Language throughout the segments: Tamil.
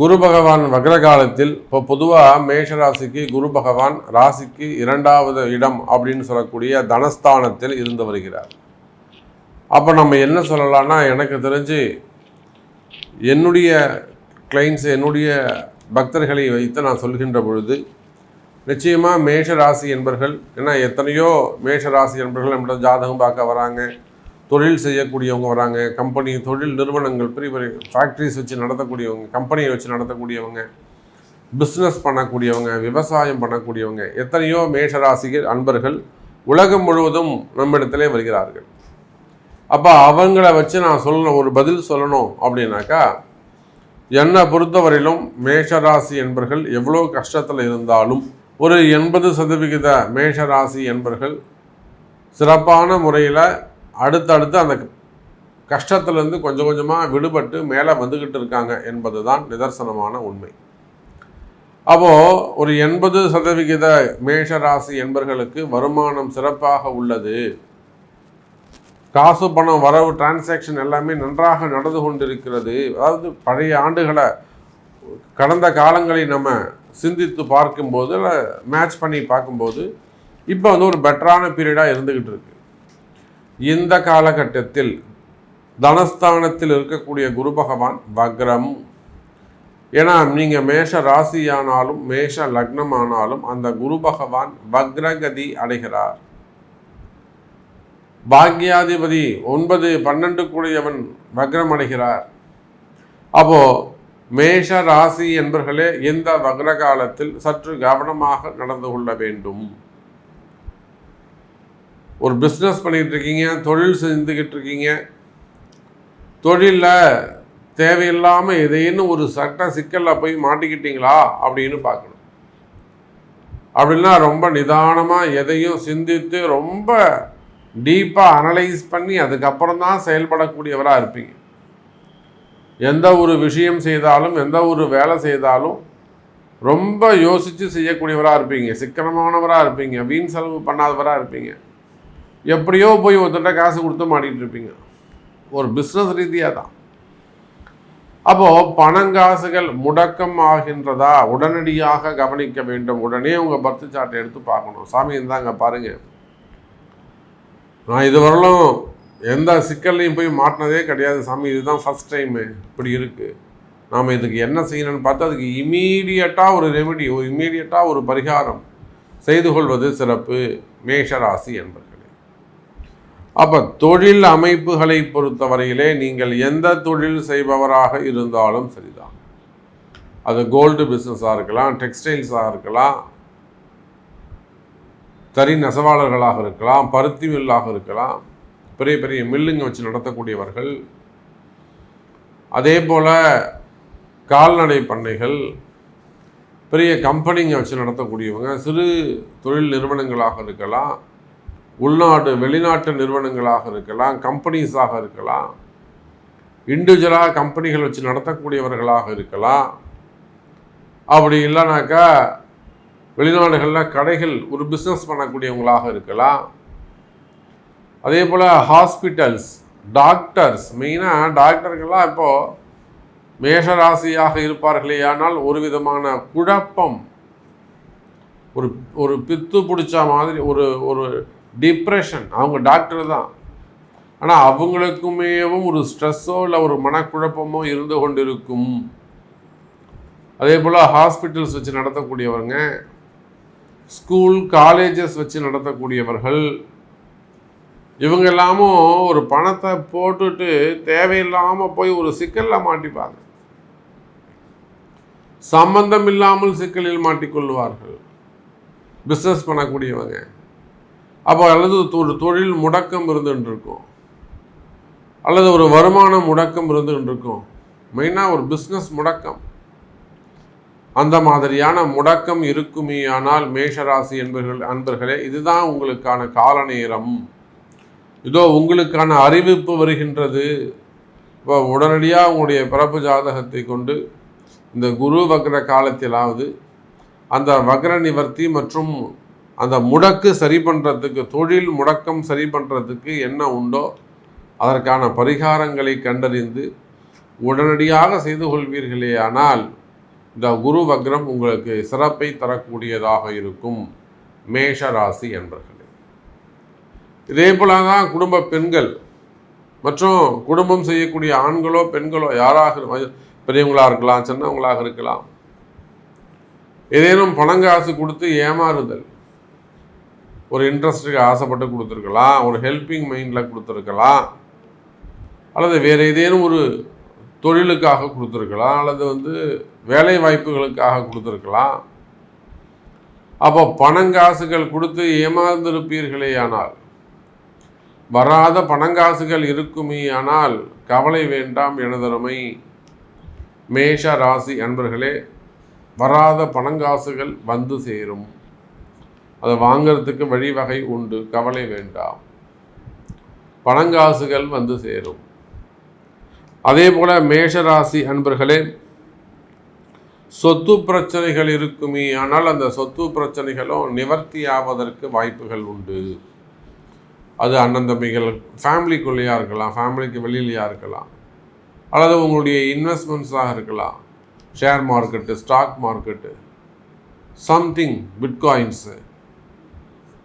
குரு பகவான் வக்ர காலத்தில் இப்போ பொதுவாக மேஷ ராசிக்கு குரு பகவான் ராசிக்கு இரண்டாவது இடம் அப்படின்னு சொல்லக்கூடிய தனஸ்தானத்தில் இருந்து வருகிறார். அப்போ நம்ம என்ன சொல்லலாம்னா எனக்கு தெரிஞ்சு என்னுடைய கிளைண்ட்ஸ் என்னுடைய பக்தர்களை வைத்து நான் சொல்கின்ற பொழுது நிச்சயமாக மேஷ ராசி என்பர்கள் ஏன்னா எத்தனையோ மேஷ ராசி என்பர்கள் நம்மளோட ஜாதகம் பார்க்க வராங்க. தொழில் செய்யக்கூடியவங்க வராங்க கம்பெனி தொழில் நிறுவனங்கள் பெரிய பெரிய ஃபேக்ட்ரிஸ் வச்சு நடத்தக்கூடியவங்க கம்பெனியை வச்சு நடத்தக்கூடியவங்க பிஸ்னஸ் பண்ணக்கூடியவங்க விவசாயம் பண்ணக்கூடியவங்க எத்தனையோ மேஷராசிகள் அன்பர்கள் உலகம் முழுவதும் நம்மிடத்திலே வருகிறார்கள். அப்போ அவங்கள வச்சு நான் சொல்லணும் ஒரு பதில் சொல்லணும் அப்படின்னாக்கா என்னை பொறுத்தவரையிலும் மேஷராசி என்பர்கள் எவ்வளோ கஷ்டத்தில் இருந்தாலும் ஒரு எண்பது சதவிகித மேஷராசி என்பர்கள் சிறப்பான முறையில் அடுத்தடுத்து அந்த கஷ்டத்துலேருந்து கொஞ்சம் கொஞ்சமாக விடுபட்டு மேலே வந்துக்கிட்டு இருக்காங்க என்பது தான் நிதர்சனமான உண்மை. அப்போது ஒரு எண்பது சதவிகித மேஷராசி என்பர்களுக்கு வருமானம் சிறப்பாக உள்ளது. காசு பணம் வரவு டிரான்சாக்ஷன் எல்லாமே நன்றாக நடந்து கொண்டிருக்கிறது. அதாவது பழைய ஆண்டுகளை கடந்த காலங்களை நம்ம சிந்தித்து பார்க்கும்போது இல்லை மேட்ச் பண்ணி பார்க்கும்போது இப்போ வந்து ஒரு பெட்டரான பீரியடாக இருந்துக்கிட்டு இருக்கு. இந்த காலகட்டத்தில் தனஸ்தானத்தில் இருக்கக்கூடிய குரு பகவான் வக்ரம். ஏன்னா நீங்கள் மேஷ ராசியானாலும் மேஷ லக்னமானாலும் அந்த குரு பகவான் வக்ரகதி அடைகிறார். பாக்யாதிபதி ஒன்பது பன்னெண்டு கூடியவன் வக்ரம் அடைகிறார். அப்போ மேஷ ராசி என்பர்களே இந்த வக்ர காலத்தில் சற்று கவனமாக நடந்து கொள்ள வேண்டும். ஒரு பிஸ்னஸ் பண்ணிட்டு இருக்கீங்க தொழில் செஞ்சுக்கிட்டு இருக்கீங்க தொழிலில் தேவையில்லாமல் எதையும் ஒரு சட்ட சிக்கலில் போய் மாட்டிக்கிட்டீங்களா அப்படின்னு பார்க்கணும். அப்படின்னா ரொம்ப நிதானமாக எதையும் சிந்தித்து ரொம்ப டீப்பாக அனலைஸ் பண்ணி அதுக்கப்புறம் தான் செயல்படக்கூடியவராக இருப்பீங்க. எந்த ஒரு விஷயம் செய்தாலும் எந்த ஒரு வேலை செய்தாலும் ரொம்ப யோசித்து செய்யக்கூடியவராக இருப்பீங்க. சிக்கனமானவராக இருப்பீங்க. வீண் செலவு பண்ணாதவராக இருப்பீங்க. எப்படியோ போய் ஒருத்தட்ட காசு கொடுத்து மாட்டிகிட்டு இருப்பீங்க. ஒரு பிஸ்னஸ் ரீதியாக தான். அப்போது பணங்காசுகள் முடக்கம் ஆகின்றதா? உடனடியாக கவனிக்க வேண்டும். உடனே உங்கள் பர்த் சார்ட்டை எடுத்து பார்க்கணும். சாமி இருந்தாங்க பாருங்கள் நான் இதுவரையிலும் எந்த சிக்கல்லையும் போய் மாட்டினதே கிடையாது சாமி. இதுதான் ஃபஸ்ட் டைமு இப்படி இருக்குது நாம் இதுக்கு என்ன செய்யணும்னு பார்த்து அதுக்கு இமீடியட்டாக ஒரு ரெமெடி ஒரு இமீடியட்டாக ஒரு பரிகாரம் செய்து கொள்வது சிறப்பு. மேஷராசி என்பது அப்போ தொழில் அமைப்புகளை பொறுத்தவரையிலே நீங்கள் எந்த தொழில் செய்பவராக இருந்தாலும் சரிதான். அது கோல்டு பிஸ்னஸாக இருக்கலாம் டெக்ஸ்டைல்ஸாக இருக்கலாம் தறி நெசவாளர்களாக இருக்கலாம் பருத்தி மில்லாக இருக்கலாம் பெரிய பெரிய மில்லுங்க வச்சு நடத்தக்கூடியவர்கள் அதே போல் கால்நடை பண்ணைகள் பெரிய கம்பெனிங்க வச்சு நடத்தக்கூடியவங்க சிறு தொழில் நிறுவனங்களாக இருக்கலாம் உள்நாட்டு வெளிநாட்டு நிறுவனங்களாக இருக்கலாம் கம்பெனிஸாக இருக்கலாம் இண்டிவிஜுவலாக கம்பெனிகள் வச்சு நடத்தக்கூடியவர்களாக இருக்கலாம். அப்படி இல்லைனாக்கா வெளிநாடுகளில் கடைகள் ஒரு பிஸ்னஸ் பண்ணக்கூடியவங்களாக இருக்கலாம். அதே போல் ஹாஸ்பிட்டல்ஸ் டாக்டர்ஸ் மெயினாக டாக்டர்கள்லாம் இப்போது மேஷராசியாக இருப்பார்களே ஆனால் ஒரு விதமான குழப்பம் ஒரு ஒரு பித்து பிடிச்ச மாதிரி ஒரு ஒரு டிப்ரெஷன். அவங்க டாக்டர் தான். ஆனால் அவங்களுக்குமேவும் ஒரு ஸ்ட்ரெஸ்ஸோ இல்லை ஒரு மனக்குழப்பமோ இருந்து கொண்டிருக்கும். அதே போல் ஹாஸ்பிட்டல்ஸ் வச்சு நடத்தக்கூடியவருங்க ஸ்கூல் காலேஜஸ் வச்சு நடத்தக்கூடியவர்கள் இவங்க எல்லாமும் ஒரு பணத்தை போட்டுட்டு தேவையில்லாமல் போய் ஒரு சிக்கலில் மாட்டிப்பாங்க. சம்பந்தம் இல்லாமல் சிக்கலில் மாட்டிக்கொள்வார்கள். பிஸ்னஸ் பண்ணக்கூடியவங்க. அப்போ அல்லது ஒரு தொழில் முடக்கம் இருந்துட்டு இருக்கும் அல்லது ஒரு வருமான முடக்கம் இருந்துட்டு இருக்கும் மெயினாக ஒரு பிஸ்னஸ் முடக்கம். அந்த மாதிரியான முடக்கம் இருக்குமே ஆனால் மேஷராசி என்பர்கள் அன்பர்களே இதுதான் உங்களுக்கான கால நேரம். இதோ உங்களுக்கான அறிவிப்பு வருகின்றது. இப்போ உடனடியாக உங்களுடைய பிறப்பு ஜாதகத்தை கொண்டு இந்த குரு வக்ர காலத்திலாவது அந்த வக்ர நிவர்த்தி மற்றும் அந்த முடக்கு சரி பண்ணுறதுக்கு தொழில் முடக்கம் சரி பண்ணுறதுக்கு என்ன உண்டோ அதற்கான பரிகாரங்களை கண்டறிந்து உடனடியாக செய்து கொள்வீர்களே ஆனால் இந்த குரு வக்ரம் உங்களுக்கு சிறப்பை தரக்கூடியதாக இருக்கும். மேஷ ராசி என்பர்களே. இதே போல தான் குடும்ப பெண்கள் மற்றும் குடும்பம் செய்யக்கூடிய ஆண்களோ பெண்களோ யாராக பெரியவங்களாக இருக்கலாம் சின்னவங்களாக இருக்கலாம். ஏதேனும் பணங்காசு கொடுத்து ஏமாறுதல் ஒரு இன்ட்ரெஸ்ட்டுக்கு ஆசைப்பட்டு கொடுத்துருக்கலாம் ஒரு ஹெல்பிங் மைண்டில் கொடுத்துருக்கலாம் அல்லது வேறு ஏதேனும் ஒரு தொழிலுக்காக கொடுத்துருக்கலாம் அல்லது வந்து வேலை வாய்ப்புகளுக்காக கொடுத்துருக்கலாம். அப்போ பணங்காசுகள் கொடுத்து ஏமாந்திருப்பீர்களே ஆனால் வராத பணங்காசுகள் இருக்குமே ஆனால் கவலை வேண்டாம் எனதருமை மேஷ ராசி அன்பர்களே வராத பணங்காசுகள் வந்து சேரும். அதை வாங்கிறதுக்கு வழிவகை உண்டு. கவலை வேண்டாம். பணங்காசுகள் வந்து சேரும். அதே போல மேஷராசி அன்பர்களே சொத்து பிரச்சனைகள் இருக்குமே. ஆனால் அந்த சொத்து பிரச்சனைகளும் நிவர்த்தி ஆவதற்கு வாய்ப்புகள் உண்டு. அது அண்ணந்தம்பிகள் ஃபேமிலிக்குள்ளேயா இருக்கலாம் ஃபேமிலிக்கு வெளியிலையா இருக்கலாம். அல்லது உங்களுடைய இன்வெஸ்ட்மெண்ட்ஸாக இருக்கலாம். Share market stock market something bitcoins.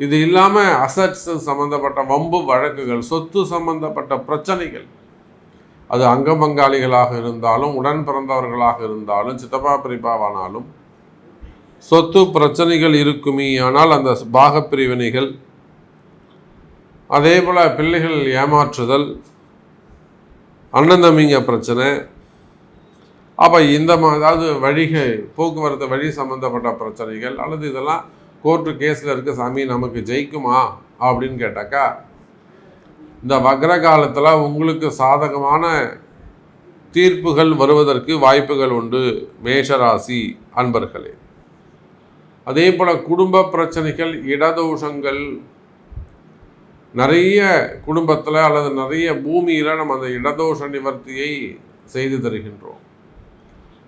இது இல்லாமல் அசட்ஸ் சம்மந்தப்பட்ட வம்பு வழக்குகள் சொத்து சம்பந்தப்பட்ட பிரச்சனைகள். அது அங்க பங்காளிகளாக இருந்தாலும் உடன் பிறந்தவர்களாக இருந்தாலும் சித்தப்பா பிரிப்பாவானாலும் சொத்து பிரச்சனைகள் இருக்குமே. ஆனால் அந்த பாகப்பிரிவினைகள் அதே போல் பிள்ளைகள் ஏமாற்றுதல் அண்ணன் தம்பிங்க பிரச்சனை. அப்போ இந்த மா அதாவது வழிகை போக்குவரத்து வழி சம்மந்தப்பட்ட பிரச்சனைகள் அல்லது இதெல்லாம் கோர்ட்டு கேஸில் இருக்க சாமி நமக்கு ஜெயிக்குமா அப்படின்னு கேட்டாக்கா இந்த வக்ர காலத்தில் உங்களுக்கு சாதகமான தீர்ப்புகள் வருவதற்கு வாய்ப்புகள் உண்டு மேஷராசி அன்பர்களே. அதே போல் குடும்ப பிரச்சனைகள் இடதோஷங்கள் நிறைய குடும்பத்தில் அல்லது நிறைய பூமியில் நம்ம அந்த இடதோஷ நிவர்த்தியை செய்து தருகின்றோம்.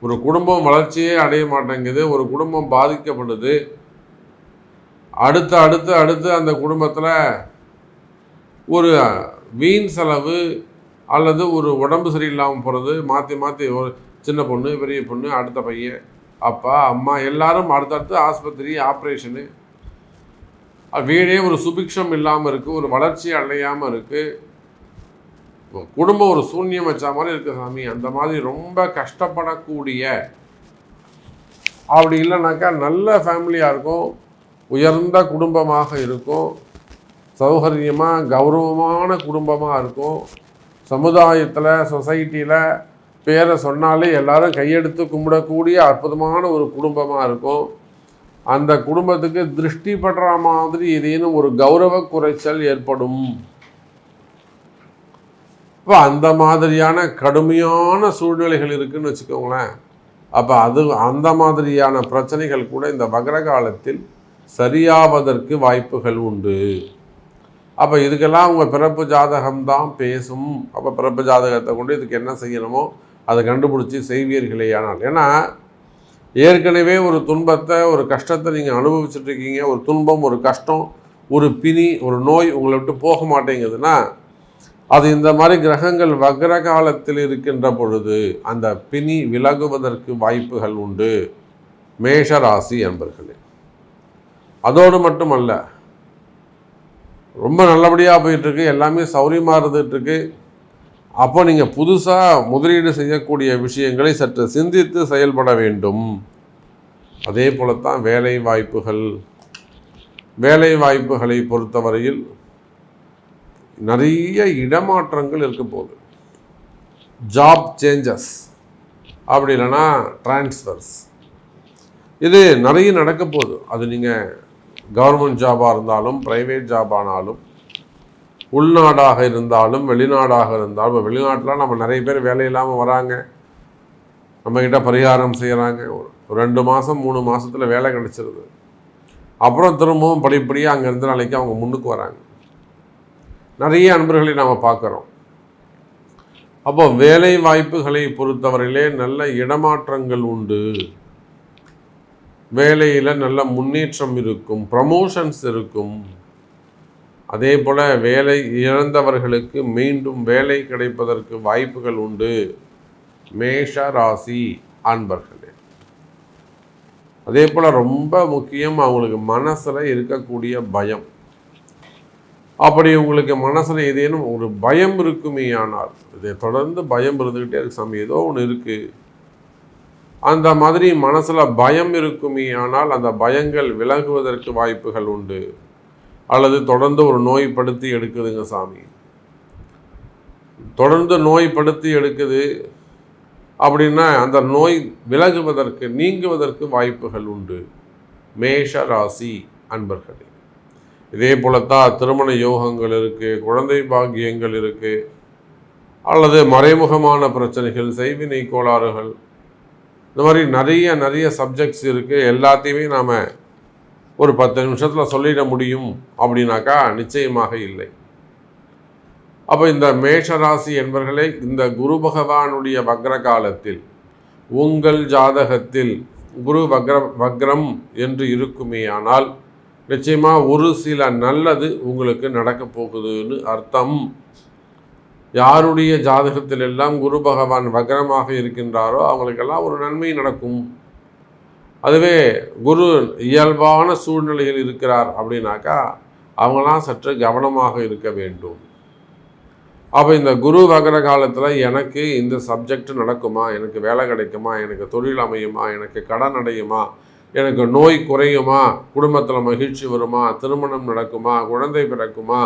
ஒரு குடும்பம் வளர்ச்சியே அடைய மாட்டேங்குது ஒரு குடும்பம் பாதிக்கப்படுது அடுத்து அடுத்து அடுத்து அந்த குடும்பத்தில் ஒரு வீண் செலவு அல்லது ஒரு உடம்பு சரியில்லாமல் போகிறது மாற்றி மாற்றி ஒரு சின்ன பொண்ணு பெரிய பொண்ணு அடுத்த பையன் அப்பா அம்மா எல்லாரும் அடுத்தடுத்து ஆஸ்பத்திரி ஆப்ரேஷனு. வீடே ஒரு சுபிக்ஷம் இல்லாமல் இருக்குது ஒரு வளர்ச்சி அடையாமல் இருக்குது குடும்பம் ஒரு சூன்யம் வச்ச மாதிரி இருக்குது சாமி. அந்த மாதிரி ரொம்ப கஷ்டப்படக்கூடிய அப்படி இல்லைனாக்கா நல்ல ஃபேமிலியாக இருக்கும். உயர்ந்த குடும்பமாக இருக்கும். சௌகரியமாக கௌரவமான குடும்பமாக இருக்கும். சமுதாயத்தில் சொசைட்டியில் பேரை சொன்னாலே எல்லாரும் கையெடுத்து கும்பிடக்கூடிய அற்புதமான ஒரு குடும்பமாக இருக்கும். அந்த குடும்பத்துக்கு திருஷ்டி படுற மாதிரி ஏதேனும் ஒரு கௌரவ குறைச்சல் ஏற்படும். இப்போ அந்த மாதிரியான கடுமையான சூழ்நிலைகள் இருக்குதுன்னு வச்சுக்கோங்களேன். அப்போ அது அந்த மாதிரியான பிரச்சனைகள் கூட இந்த வக்ர காலத்தில் சரியாவதற்கு வாய்ப்புகள் உண்டு. அப்போ இதுக்கெல்லாம் உங்கள் பிறப்பு ஜாதகம் தான் பேசும். அப்போ பிறப்பு ஜாதகத்தை கொண்டு இதுக்கு என்ன செய்யணுமோ அதை கண்டுபிடிச்சி செய்வீர்களே ஆனால். ஏன்னா ஏற்கனவே ஒரு துன்பத்தை ஒரு கஷ்டத்தை நீங்கள் அனுபவிச்சுட்ருக்கீங்க ஒரு துன்பம் ஒரு கஷ்டம் ஒரு பிணி ஒரு நோய் உங்களை விட்டு போக மாட்டேங்குதுன்னா அது இந்த மாதிரி கிரகங்கள் வக்ர காலத்தில் இருக்கின்ற பொழுது அந்த பிணி விலகுவதற்கு வாய்ப்புகள் உண்டு. மேஷ ராசி என்பர்களே அதோடு மட்டுமல்ல ரொம்ப நல்லபடியாக போயிட்டுருக்கு எல்லாமே சௌரியமாக இருந்துகிட்ருக்கு அப்போ நீங்கள் புதுசாக முதலீடு செய்யக்கூடிய விஷயங்களை சற்று சிந்தித்து செயல்பட வேண்டும். அதே போலத்தான் வேலை வாய்ப்புகள் வேலை வாய்ப்புகளை பொறுத்தவரையில் நிறைய இடமாற்றங்கள் இருக்க போகுது. ஜாப் சேஞ்சஸ் அப்படி இல்லைன்னா ட்ரான்ஸ்ஃபர்ஸ் இது நிறைய நடக்க போகுது. அது நீங்கள் கவர்மெண்ட் ஜாபாக இருந்தாலும் ப்ரைவேட் ஜாப் ஆனாலும் உள்நாடாக இருந்தாலும் வெளிநாடாக இருந்தாலும் இப்போ வெளிநாட்டில் நம்ம நிறைய பேர் வேலை இல்லாமல் வராங்க. நம்மக்கிட்ட பரிகாரம் செய்கிறாங்க ஒரு ரெண்டு மாதம் மூணு மாதத்தில் வேலை கிடச்சிருது. அப்புறம் திரும்பவும் படிப்படியாக அங்கேருந்து நாளைக்கு அவங்க முன்னுக்கு வராங்க. நிறைய அன்பர்களை நாம் பார்க்குறோம். அப்போ வேலை வாய்ப்புகளை பொறுத்தவரையிலே நல்ல இடமாற்றங்கள் உண்டு. வேலையில் நல்ல முன்னேற்றம் இருக்கும் ப்ரமோஷன்ஸ் இருக்கும். அதே போல் வேலை இழந்தவர்களுக்கு மீண்டும் வேலை கிடைப்பதற்கு வாய்ப்புகள் உண்டு. மேஷ ராசி அன்பர்களே. அதே போல் ரொம்ப முக்கியம் அவங்களுக்கு மனசில் இருக்கக்கூடிய பயம். அப்படி உங்களுக்கு மனசில் ஏதேனும் ஒரு பயம் இருக்குமே ஆனால் இதை தொடர்ந்து பயம் இருந்துக்கிட்டே இருக்கு. சாமி ஏதோ ஒன்று இருக்குது அந்த மாதிரி மனசில் பயம் இருக்குமே ஆனால் அந்த பயங்கள் விலகுவதற்கு வாய்ப்புகள் உண்டு. அல்லது தொடர்ந்து ஒரு நோய்படுத்தி எடுக்குதுங்க சாமி. தொடர்ந்து நோய்படுத்தி எடுக்குது அப்படின்னா அந்த நோய் விலகுவதற்கு நீங்குவதற்கு வாய்ப்புகள் உண்டு. மேஷ ராசி அன்பர்களே இதே போலத்தான் திருமண யோகங்கள் இருக்குது குழந்தை பாக்கியங்கள் இருக்குது அல்லது மறைமுகமான பிரச்சனைகள் செய்வினை கோளாறுகள் இந்த மாதிரி நிறைய நிறைய சப்ஜெக்ட்ஸ் இருக்குது எல்லாத்தையுமே நாம் ஒரு பத்து நிமிஷத்தில் சொல்லிட முடியும் அப்படின்னாக்கா நிச்சயமாக இல்லை. அப்போ இந்த மேஷராசி என்பர்களே இந்த குரு பகவானுடைய வக்ர காலத்தில் உங்கள் ஜாதகத்தில் குரு வக்ர வக்ரம் என்று இருக்குமே ஆனால் நிச்சயமாக ஒரு சில நல்லது உங்களுக்கு நடக்கப் போகுதுன்னு அர்த்தம். யாருடைய ஜாதகத்தில் எல்லாம் குரு பகவான் வக்ரமாக இருக்கின்றாரோ அவங்களுக்கெல்லாம் ஒரு நன்மை நடக்கும். அதுவே குரு இயல்பான சூழ்நிலையில் இருக்கிறார் அப்படின்னாக்கா அவங்களாம் சற்று கவனமாக இருக்க வேண்டும். அப்போ இந்த குரு வகர காலத்தில் எனக்கு இந்த சப்ஜெக்ட் நடக்குமா எனக்கு வேலை கிடைக்குமா எனக்கு தொழில் அமையுமா எனக்கு கடன் அடையுமா எனக்கு நோய் குறையுமா குடும்பத்தில் மகிழ்ச்சி வருமா திருமணம் நடக்குமா குழந்தை பிறக்குமா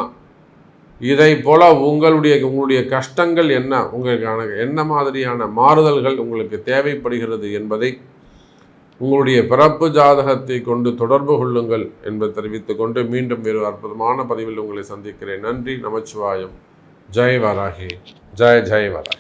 இதை போல் உங்களுடைய உங்களுடைய கஷ்டங்கள் என்ன? உங்களுக்கான என்ன மாதிரியான மாறுதல்கள் உங்களுக்கு தேவைப்படுகிறது என்பதை உங்களுடைய பிறப்பு ஜாதகத்தை கொண்டு தொடர்பு கொள்ளுங்கள் என்பதை தெரிவித்துக் கொண்டு மீண்டும் வேறு அற்புதமான பதிவில் உங்களை சந்திக்கிறேன். நன்றி நமச்சிவாயம். ஜெய் வராகி. ஜெய் ஜெய் வராகி.